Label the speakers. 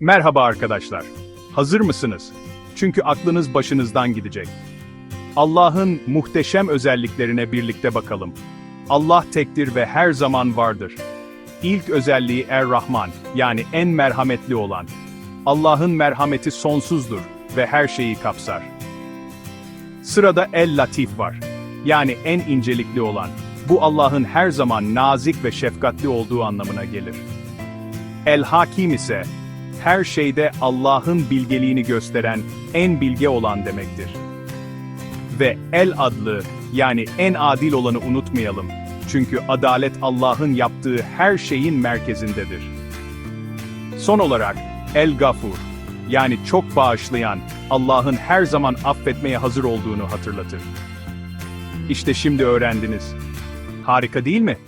Speaker 1: Merhaba arkadaşlar. Hazır mısınız? Çünkü aklınız başınızdan gidecek. Allah'ın muhteşem özelliklerine birlikte bakalım. Allah tektir ve her zaman vardır. İlk özelliği Er-Rahman, yani en merhametli olan. Allah'ın merhameti sonsuzdur ve her şeyi kapsar. Sırada El-Latif var. Yani en incelikli olan. Bu Allah'ın her zaman nazik ve şefkatli olduğu anlamına gelir. El-Hakim ise her şeyde Allah'ın bilgeliğini gösteren en bilge olan demektir. Ve El adlı yani en adil olanı unutmayalım. Çünkü adalet Allah'ın yaptığı her şeyin merkezindedir. Son olarak El Gafur yani çok bağışlayan Allah'ın her zaman affetmeye hazır olduğunu hatırlatır. İşte şimdi öğrendiniz. Harika değil mi?